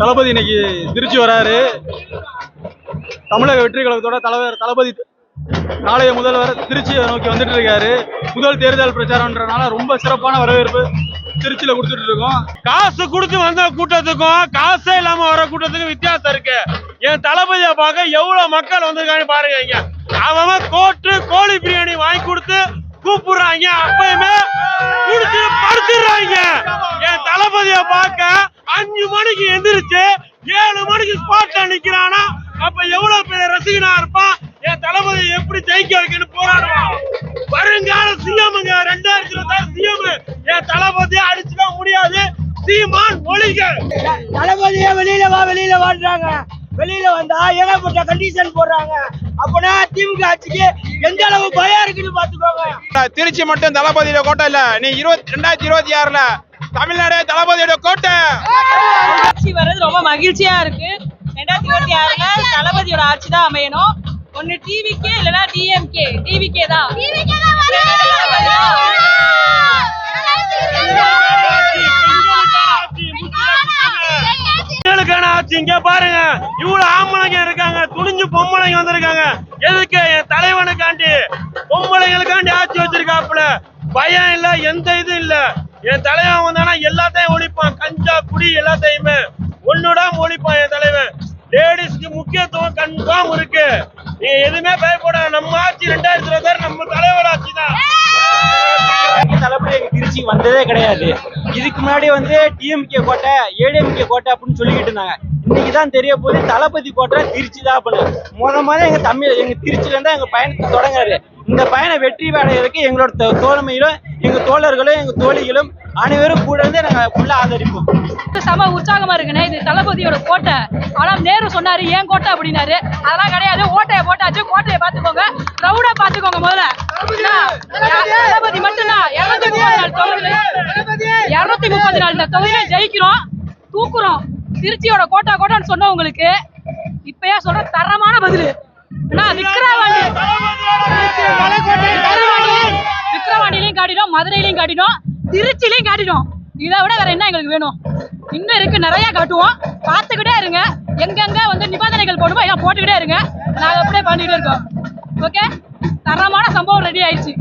தளபதி இன்னைக்கு திருச்சி வராரு. தமிழக வெற்றி கழகத்தோட தலைவர் தளபதி நாளைய முதல்வர் திருச்சியை நோக்கி வந்துட்டு இருக்காரு. முதல் தேர்தல் பிரச்சாரம்ன்றனால ரொம்ப சிறப்பான வரவேற்பு திருச்சியில கொடுத்துட்டு இருக்கோம். காசு கொடுத்து வந்த கூட்டத்துக்கும் காசே இல்லாம வர கூட்டத்துக்கும் வித்தியாசம் இருக்கு. என் தளபதியை பார்க்க எவ்வளவு மக்கள் வந்திருக்காங்க பாருங்க அவன் கோட்டு கோழி பிரியாணி வாங்கி கொடுத்து கூப்பிடுறாங்க. அப்பயுமே குடிச்சு படுத்துடுறாங்க என் தளபதியை பார்க்க அஞ்சு மணிக்கு எந்திரிச்சு ஏழு மணிக்கு ஸ்பாட்ல நிக்கிறானா? அப்ப எவ்வளவு பெரிய ரசிகனா இருப்பான்? என் தளபதி எப்படி ஜெயிக்க வைக்கணும் போராடுவான் வருங்கால சிஎம்ங்க ரெண்டாயிரத்தி இருபத்தாறு சிஎம். என் தளபதியை அடிச்சுக்க முடியாது. சீமான் ஒளிக தளபதியே வெளியில வா வெளியில வாடுறாங்க வெளியில வந்தா ஏகப்பட்ட கண்டிஷன் போடுறாங்க. அப்பனா திமுக ஆட்சிக்கு எந்த அளவு பயம் இருக்குன்னு பாத்துக்கோங்க திருச்சி மட்டும் தளபதியோட கோட்டை இல்ல. நீ இருபத்தி ரெண்டாயிரத்தி இருபத்தி ஆறுல தமிழ்நாடு தளபதியோட கோட்டை. வர்றது ரொம்ப மகிழ்ச்சியா இருக்கு. ரெண்டாயிரத்தி இருபத்தி ஆறுல தளபதியோட ஆட்சி தான் அமையணும். ஒன்னு டிவிக்கே இல்லனா டிஎம்கே டிவிக்கே தான். ஆட்சி இங்க பாருங்க. இவ்வளவு ஆம்பளைங்க இருக்காங்க. துணிஞ்சு பொம்பளைங்க வந்திருக்காங்க. எதுக்கு என் தலைவனுக்காண்டி பொம்பளைங்களுக்காண்டி ஆட்சி வச்சிருக்காப்புல? பயம் இல்ல எந்த இதுவும் இல்ல. என் தலைவன் வந்தானா எல்லாத்தையும் ஒழிப்பான். கஞ்சா குடி எல்லாத்தையுமே. ஒண்ணுடாம என் லேடிஸ்க்கு முக்கியத்துவம் கன்ஃபார்ம் இருக்கு. நீ எதுவுமே பயப்பட நம்ம ஆட்சி ரெண்டாயிரத்தி இருபத்தாறு நம்ம தலைவர் ஆட்சி தான். தளபதி எங்க திருச்சி வந்ததே கிடையாது. இதுக்கு முன்னாடி வந்து டிஎம்கே கோட்டை ஏடிஎம்கே கோட்டை அப்படின்னு சொல்லிக்கிட்டு இருந்தாங்க. இன்னைக்கு தான் தெரிய போது தளபதி கோட்டை திருச்சி தான் அப்படின்னு. முத முத எங்க தமிழ் எங்க திருச்சில இருந்தா எங்க பயணத்தை தொடங்குறாரு. இந்த பயணம் வெற்றி அடைகிறதுக்கு எங்களோட தோ- தோழமையிலும் எங்க தோழர்களும் எங்க தோழிகளும் அனைவரும் கூட இருந்து நாங்க ஃபுல்லா ஆதரிப்போம். செம உற்சாகமா இருக்குண்ணே. இது தளபதியோட கோட்டை. ஆனா நேரு சொன்னாரு ஏன் கோட்டை? அப்படின்னாரு. அதெல்லாம் கிடையாது. ஓட்டைய போட்டாச்சு. கோட்டையை பாத்துக்கோங்க ரவுடா பாத்துக்கோங்க முதல்ல? தளபதி! மட்டும்தான். இருநூத்தி முப்பது நாள் தொகுதியில இருநூத்தி முப்பது நாள் தொகுதியில ஜெயிக்கிறோம். தூக்குறோம். திருச்சியோட கோட்டா கோட்டான்னு சொன்னவங்களுக்கு இப்பயே சொல்ற தரமான பதில். என்ன விக்கிரவாண்டி மதுரையிலையும் காட்டினோம் திருச்சிலையும் காட்டினோம். இதை விட வேற என்ன எங்களுக்கு வேணும்? இன்னும் இருக்கு நிறைய காட்டுவோம். பார்த்துக்கிட்டே இருங்க. எங்கெங்க வந்து நிபந்தனைகள் போடுவோம் எல்லாம் போட்டுக்கிட்டே இருங்க. நாங்கள் அப்படியே பண்ணிக்கிட்டு இருக்கோம். ஓகே தரமான சம்பவம் ரெடி ஆயிடுச்சு.